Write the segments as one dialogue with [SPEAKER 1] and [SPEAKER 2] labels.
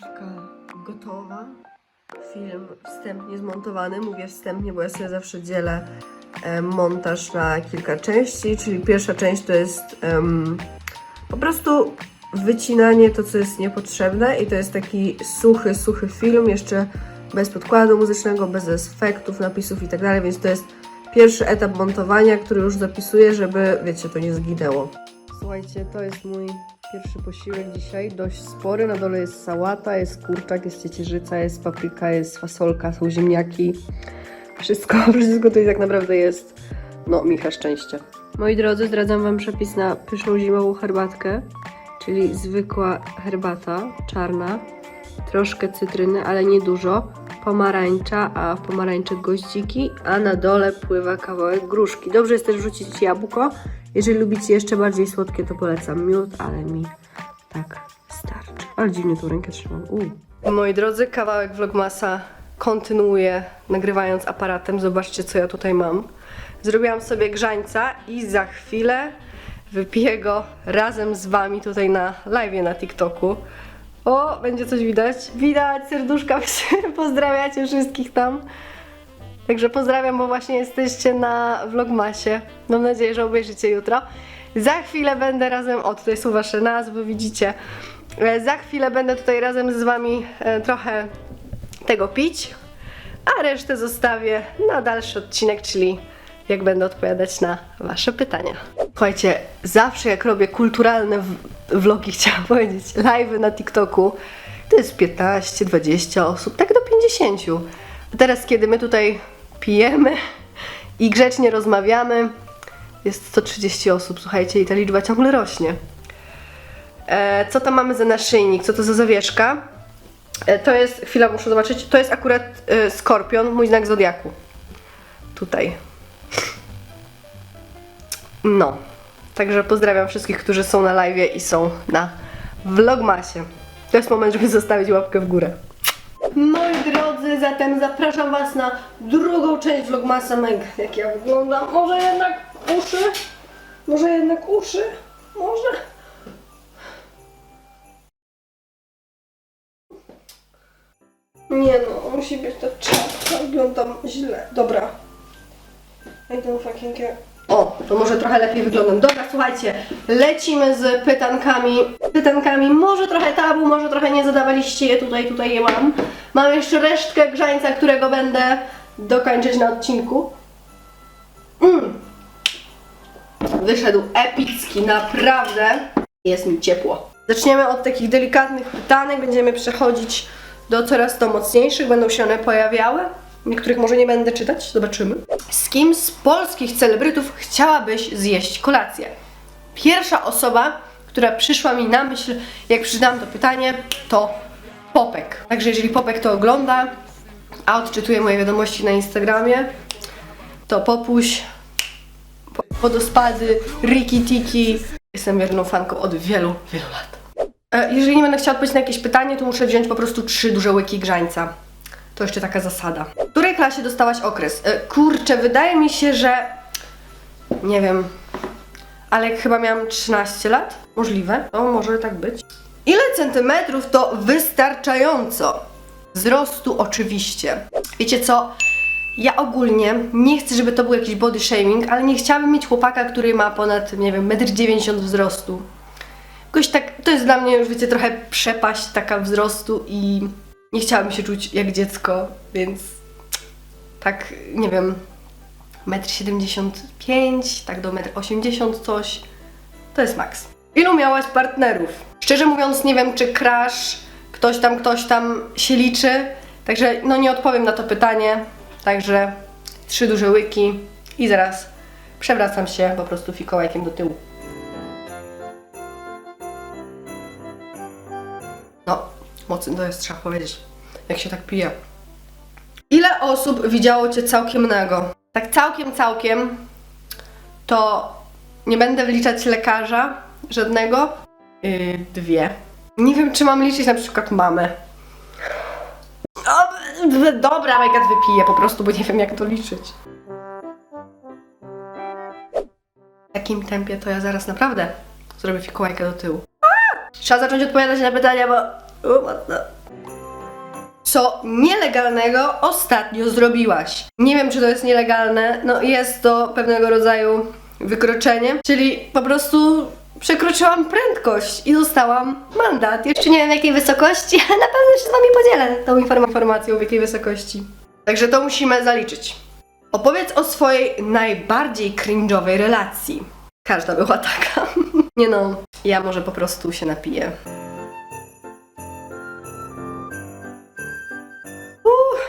[SPEAKER 1] Kawka gotowa. Film wstępnie zmontowany. Mówię wstępnie, bo ja sobie zawsze dzielę montaż na kilka części. Czyli pierwsza część to jest em, po prostu wycinanie to, co jest niepotrzebne. I to jest taki suchy, suchy film, jeszcze bez podkładu muzycznego, bez efektów, napisów i tak dalej. Więc to jest pierwszy etap montowania, który już zapisuję, żeby, wiecie, to nie zginęło. Słuchajcie, to jest mój pierwszy posiłek dzisiaj, dość spory. Na dole jest sałata, jest kurczak, jest ciecierzyca, jest papryka, jest fasolka, są ziemniaki. Wszystko, wszystko tutaj tak naprawdę jest, no, micha szczęścia. Moi drodzy, zdradzam Wam przepis na pyszną zimową herbatkę, czyli zwykła herbata, czarna, troszkę cytryny, ale nie dużo, pomarańcza, a w pomarańczy goździki, a na dole pływa kawałek gruszki. Dobrze jest też wrzucić jabłko. Jeżeli lubicie jeszcze bardziej słodkie, to polecam miód, ale mi tak starczy. Ale dziwnie tą rękę trzymam. U. Moi drodzy, kawałek vlogmasa kontynuuję nagrywając aparatem. Zobaczcie, co ja tutaj mam. Zrobiłam sobie grzańca i za chwilę wypiję go razem z Wami tutaj na live na TikToku. O, będzie coś widać. Widać, serduszka, pozdrawiacie wszystkich tam. Także pozdrawiam, bo właśnie jesteście na Vlogmasie. Mam nadzieję, że obejrzycie jutro. Za chwilę będę razem, o tutaj są wasze nazwy, widzicie. E, Za chwilę będę tutaj razem z wami e, trochę tego pić, a resztę zostawię na dalszy odcinek, czyli jak będę odpowiadać na wasze pytania. Słuchajcie, zawsze jak robię kulturalne vlogi, chciałam powiedzieć, live na TikToku, to jest 15-20 osób, tak do 50. A teraz, kiedy my tutaj pijemy i grzecznie rozmawiamy, jest 130 osób, słuchajcie, i ta liczba ciągle rośnie. E, co tam mamy za naszyjnik? Co to za zawieszka? E, to jest, chwila, muszę zobaczyć, to jest akurat e, skorpion, mój znak zodiaku. Tutaj. No. Także pozdrawiam wszystkich, którzy są na live i są na vlogmasie. To jest moment, żeby zostawić łapkę w górę. Moi drodzy, zatem zapraszam Was na drugą część vlogmasa Meg. Jak ja wyglądam? Może jednak uszy? Może jednak uszy? Może? Nie no, musi być ta czapka. Wyglądam źle. Dobra. I don't fucking care. O, to może trochę lepiej wyglądam. Dobra, słuchajcie, lecimy z pytankami. Pytankami, może trochę tabu, może trochę nie zadawaliście je, tutaj, tutaj je mam. Mam jeszcze resztkę grzańca, którego będę dokończyć na odcinku. Mm. Wyszedł epicki, naprawdę. Jest mi ciepło. Zaczniemy od takich delikatnych pytanek, będziemy przechodzić do coraz to mocniejszych, będą się one pojawiały. Niektórych może nie będę czytać, zobaczymy. Z kim z polskich celebrytów chciałabyś zjeść kolację? Pierwsza osoba, która przyszła mi na myśl, jak przeczytałam to pytanie, to Popek. Także jeżeli Popek to ogląda, a odczytuje moje wiadomości na Instagramie, to popuś, po- wodospady, riki tiki. Jestem wierną fanką od wielu, wielu lat. E, Jeżeli nie będę chciała odpowiedzieć na jakieś pytanie, to muszę wziąć po prostu trzy duże łyki grzańca. To jeszcze taka zasada. Klasie dostałaś okres? E, Kurczę, wydaje mi się, że... Nie wiem. Ale chyba miałam 13 lat? Możliwe. To może tak być. Ile centymetrów to wystarczająco? Wzrostu oczywiście. Wiecie co? Ja ogólnie nie chcę, żeby to był jakiś body shaming, ale nie chciałabym mieć chłopaka, który ma ponad, nie wiem, 1,90 m wzrostu. Jakoś tak, to jest dla mnie już, wiecie, trochę przepaść taka wzrostu i nie chciałabym się czuć jak dziecko, więc tak, nie wiem, 1,75 m, tak do 1,80 m coś, to jest maks. Ilu miałaś partnerów? Szczerze mówiąc, nie wiem, czy crash, ktoś tam, ktoś tam się liczy, także no nie odpowiem na to pytanie, także trzy duże łyki i zaraz przewracam się po prostu fikołajkiem do tyłu. No, mocny to jest, trzeba powiedzieć, jak się tak pije. Osób widziało Cię całkiem nago? Tak całkiem, całkiem, to nie będę wliczać lekarza żadnego. Yy, dwie. Nie wiem, czy mam liczyć na przykład mamę. O, dobra, Megat wypiję po prostu, bo nie wiem jak to liczyć. W takim tempie to ja zaraz naprawdę zrobię fikołajkę do tyłu. Trzeba zacząć odpowiadać na pytania, bo... O, mocno. Co nielegalnego ostatnio zrobiłaś. Nie wiem, czy to jest nielegalne, no jest to pewnego rodzaju wykroczenie, czyli po prostu przekroczyłam prędkość i dostałam mandat. Jeszcze nie wiem w jakiej wysokości, ale na pewno się z wami podzielę tą inform- informacją w jakiej wysokości. Także to musimy zaliczyć. Opowiedz o swojej najbardziej cringe'owej relacji. Każda była taka. Nie no, ja może po prostu się napiję.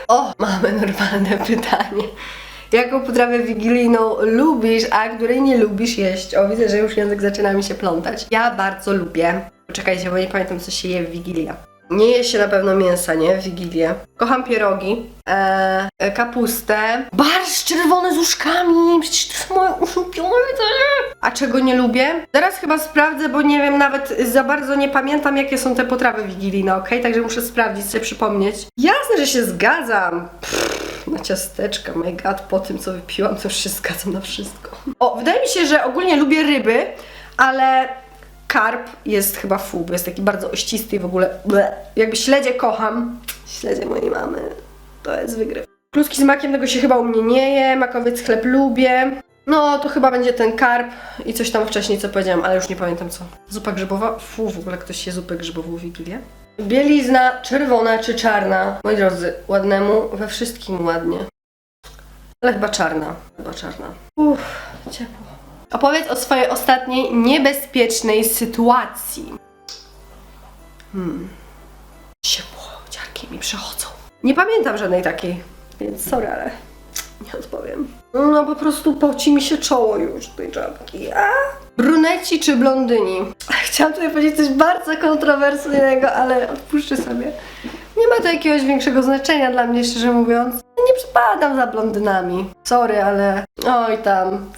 [SPEAKER 1] O, mamy normalne pytanie. Jaką potrawę wigilijną lubisz, a której nie lubisz jeść? O, widzę, że już język zaczyna mi się plątać. Ja bardzo lubię. Poczekajcie, bo nie pamiętam, co się je w Wigilię. Nie je się na pewno mięsa, nie? W Wigilię. Kocham pierogi, e, e, kapustę, barszcz czerwony z uszkami, przecież to jest moje ulubione jedzenie. A czego nie lubię? Zaraz chyba sprawdzę, bo nie wiem, nawet za bardzo nie pamiętam, jakie są te potrawy wigilijne, ok? Także muszę sprawdzić, sobie przypomnieć. Jasne, że się zgadzam. Pff, na ciasteczka, my god, po tym, co wypiłam, to już się zgadzam na wszystko. O, wydaje mi się, że ogólnie lubię ryby, ale karp jest chyba fu, bo jest taki bardzo ościsty i w ogóle. Jakby śledzie kocham. Śledzie mojej mamy. To jest wygryw. Kluski z makiem tego się chyba u mnie nie je, makowiec chleb lubię. No, to chyba będzie ten karp i coś tam wcześniej, co powiedziałam, ale już nie pamiętam co. Zupa grzybowa? Fu, w ogóle ktoś je zupę grzybową w Wigilię? Bielizna czerwona czy czarna? Moi drodzy, ładnemu we wszystkim ładnie. Ale chyba czarna. Chyba czarna. Uff, ciepło. Opowiedz o swojej ostatniej niebezpiecznej sytuacji. Hmm. Ciepło, ciarki mi przechodzą. Nie pamiętam żadnej takiej, więc sorry, ale nie odpowiem. No po prostu poci mi się czoło już tej czapki. A? Bruneci czy blondyni? Chciałam tutaj powiedzieć coś bardzo kontrowersyjnego, ale odpuszczę sobie. Nie ma to jakiegoś większego znaczenia dla mnie, szczerze mówiąc. Nie przepadam za blondynami. Sorry, ale oj tam.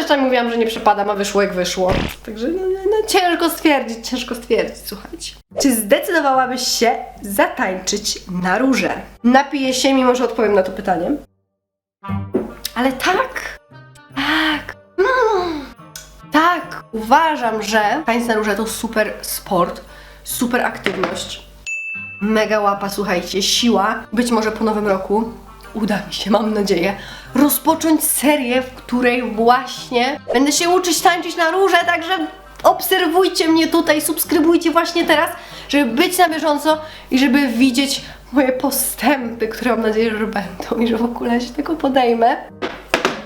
[SPEAKER 1] Rzeczami mówiłam, że nie przepadam, a wyszło jak wyszło. Także no, no, no, ciężko stwierdzić, ciężko stwierdzić, słuchajcie. Czy zdecydowałabyś się zatańczyć na róże? Napiję się, mimo że odpowiem na to pytanie. Ale tak, tak. Mm. Tak, uważam, że tańce na róże to super sport, super aktywność. Mega łapa, słuchajcie, siła. Być może po nowym roku uda mi się, mam nadzieję, rozpocząć serię, w której właśnie będę się uczyć tańczyć na róże, także obserwujcie mnie tutaj, subskrybujcie właśnie teraz, żeby być na bieżąco i żeby widzieć moje postępy, które mam nadzieję, że będą i że w ogóle się tego podejmę.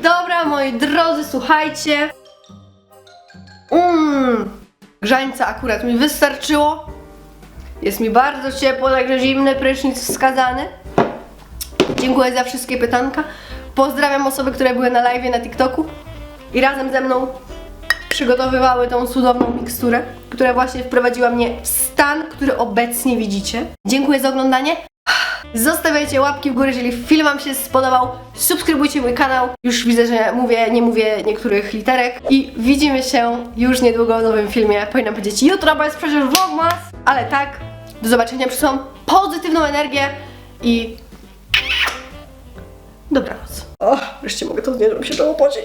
[SPEAKER 1] Dobra, moi drodzy, słuchajcie. Mmm, grzańca akurat mi wystarczyło. Jest mi bardzo ciepło, także zimny prysznic wskazany. Dziękuję za wszystkie pytanka. Pozdrawiam osoby, które były na live na TikToku i razem ze mną przygotowywały tą cudowną miksturę, która właśnie wprowadziła mnie w stan, który obecnie widzicie. Dziękuję za oglądanie. Zostawiajcie łapki w górę, jeżeli film Wam się spodobał. Subskrybujcie mój kanał. Już widzę, że mówię, nie mówię niektórych literek. I widzimy się już niedługo w nowym filmie. Powinnam powiedzieć jutro, bo jest przecież vlogmas. Ale tak, do zobaczenia. Przysyłam pozytywną energię i Dobranoc. O, wreszcie mogę to z niedłem się dołopodzić.